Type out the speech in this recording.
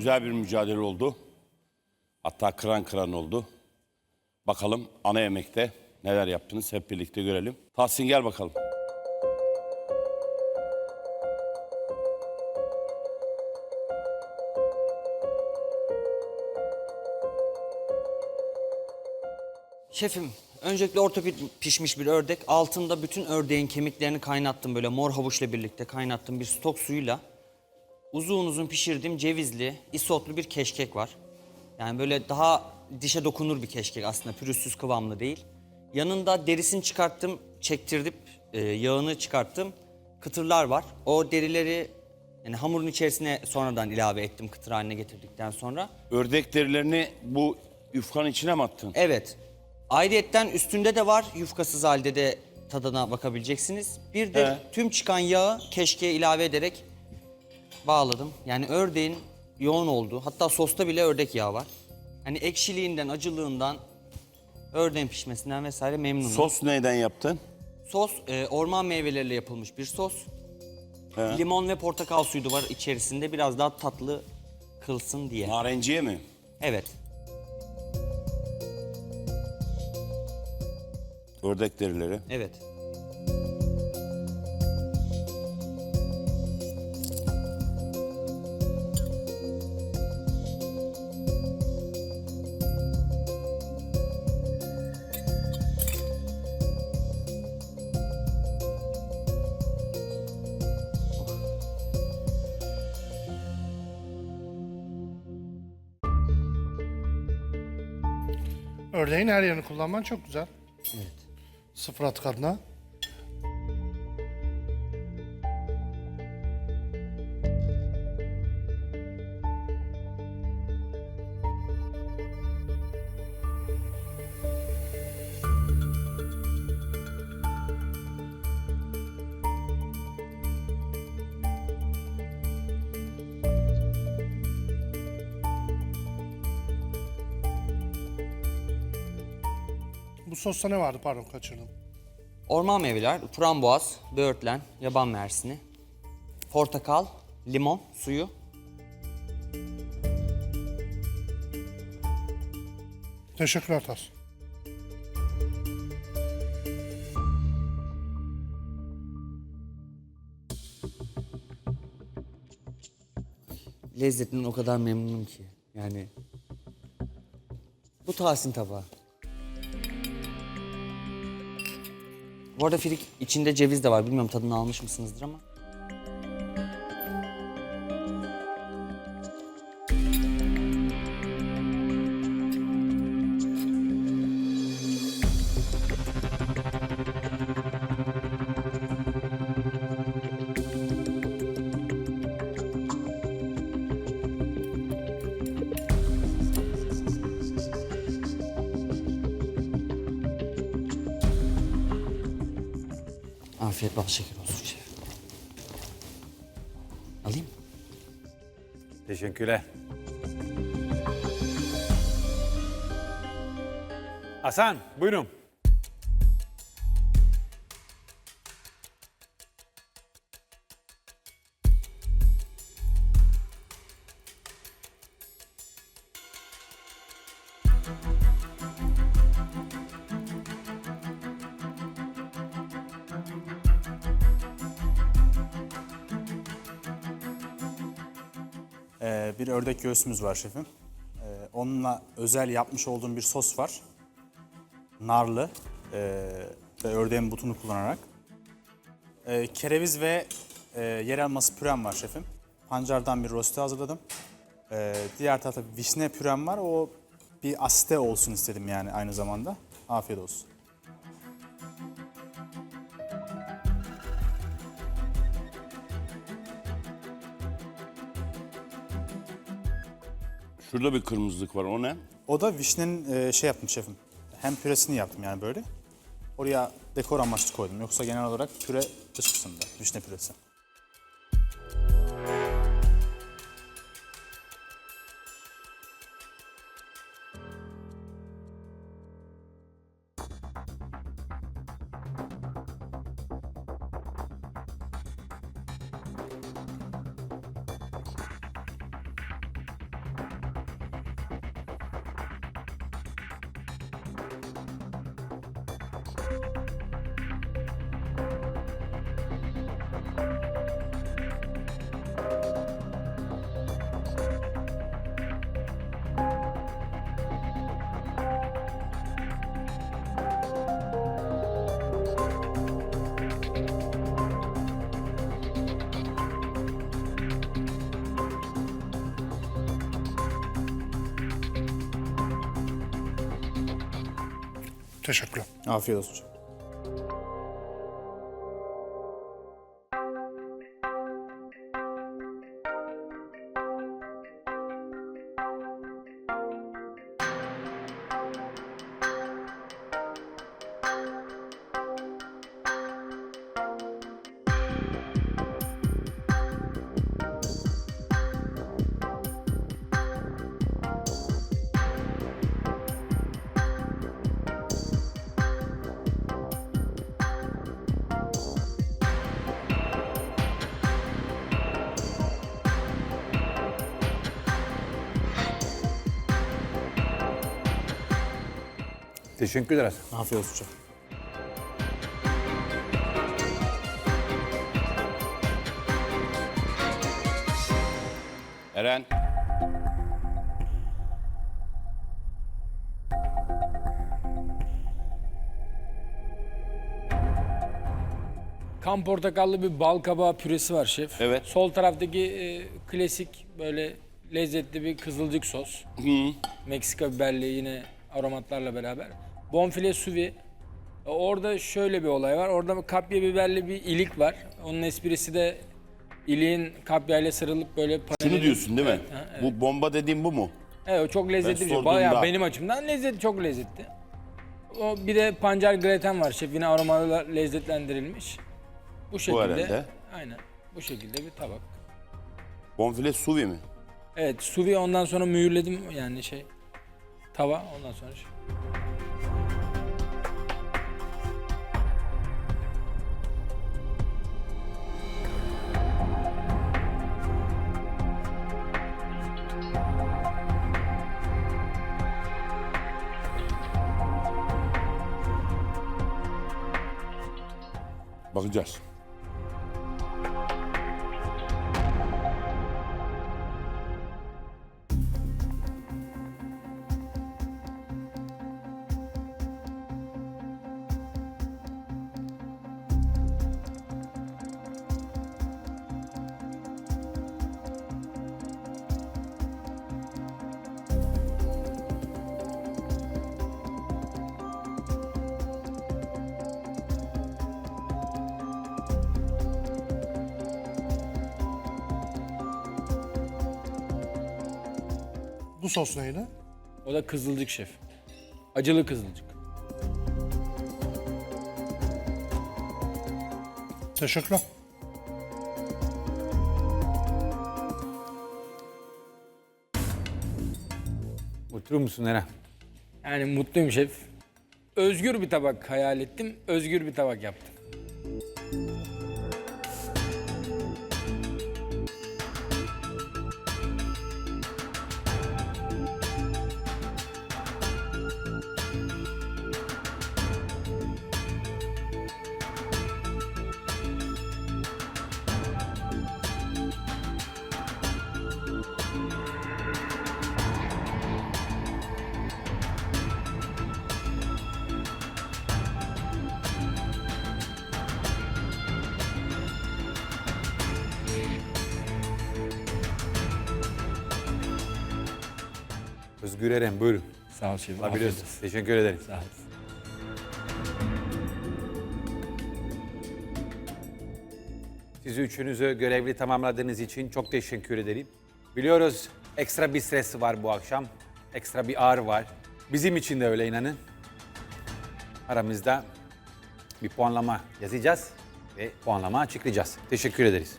Güzel bir mücadele oldu. Hatta kıran kıran oldu. Bakalım ana yemekte neler yaptınız hep birlikte görelim. Tahsin gel bakalım. Şefim, öncelikle orta pi- pişmiş bir ördek. Altında bütün ördeğin kemiklerini kaynattım böyle mor havuçla birlikte kaynattım bir stok suyuyla. Uzun uzun pişirdiğim cevizli, isotlu bir keşkek var. Yani böyle daha dişe dokunur bir keşkek aslında, pürüzsüz kıvamlı değil. Yanında derisini çıkarttım, çektirdim, e, yağını çıkarttım. Kıtırlar var. O derileri yani hamurun içerisine sonradan ilave ettim kıtır haline getirdikten sonra. Ördek derilerini bu yufkanın içine mi attın? Evet. Ayrıyetten üstünde de var. Yufkasız halde de tadına bakabileceksiniz. Bir de He. tüm çıkan yağı keşke ilave ederek bağladım. Yani ördeğin yoğun olduğu, hatta sosta bile ördek yağı var. Hani ekşiliğinden, acılığından, ördeğin pişmesinden vesaire memnunum. Sos neyden yaptın? Sos e, orman meyveleriyle yapılmış bir sos. He. Limon ve portakal suyu da var içerisinde biraz daha tatlı kılsın diye. Narenciye mi? Evet. Ördek derileri. Evet. Ördeğin her yerini kullanman çok güzel. Evet. Sıfır atık adına. Bu sosta ne vardı pardon kaçırdım. Orman meyveler, frambuaz, böğürtlen, yaban mersini, portakal, limon suyu, Teşekkürler Tas. lezzetinden o kadar memnunum ki. Yani bu Tahsin tabağı. Bu arada firik içinde ceviz de var. Bilmiyorum tadını almış mısınızdır ama. Afiyet bal şeker olsun şef. Alayım mı? Teşekkürler. Hasan, buyurun. Bir ördek göğsümüz var şefim. Ee, onunla özel yapmış olduğum bir sos var. Narlı ee, ve ördeğin butunu kullanarak. Ee, kereviz ve e, yer elması pürem var şefim. Pancardan bir rosti hazırladım. Ee, diğer tarafta vişne pürem var. O bir asite olsun istedim yani aynı zamanda. Afiyet olsun. Şurada bir kırmızılık var o ne? O da vişnenin e, şey yaptım şefim. Hem püresini yaptım yani böyle. Oraya dekor amaçlı koydum. Yoksa genel olarak püre dış kısımda. Vişne püresi. Teşekkürler. Afiyet olsun Teşekkürler. Afiyet olsun. Eren. Kan portakallı bir bal kabağı püresi var şef. Evet. Sol taraftaki e, klasik böyle lezzetli bir kızılcık sos. Meksika biberli yine aromatlarla beraber. Bonfile suvi. E, Orada şöyle bir olay var. Orada kapya biberli bir ilik var. Onun esprisi de iliğin kapyayla sarılıp böyle Şunu paneli- diyorsun değil mi? Ha, evet. Bu bomba dediğim bu mu? Evet o çok lezzetli bir şey. Bayağı benim açımdan lezzetli, çok lezzetli. O bir de pancar greten var şef. Yine aromalarla lezzetlendirilmiş. Bu şekilde. herhalde. Aynen. Bu şekilde bir tabak. Bonfile suvi mi? Evet, suvi ondan sonra mühürledim yani şey. Tava ondan sonra şey. Bakacağız. Bu sos neydi? O da kızılcık şef. Acılı kızılcık. Teşekkürler. Mutlu musun Eren? Yani mutluyum şef. Özgür bir tabak hayal ettim. Özgür bir tabak yaptım. Özgür Eren buyurun. Sağ ol şefim. Alabiliyorsun. Teşekkür ederim. Sağ ol. Sizi üçünüzü görevli tamamladığınız için çok teşekkür ederim. Biliyoruz ekstra bir stres var bu akşam. Ekstra bir ağır var. Bizim için de öyle inanın. Aramızda bir puanlama yazacağız ve puanlama açıklayacağız. Teşekkür ederiz.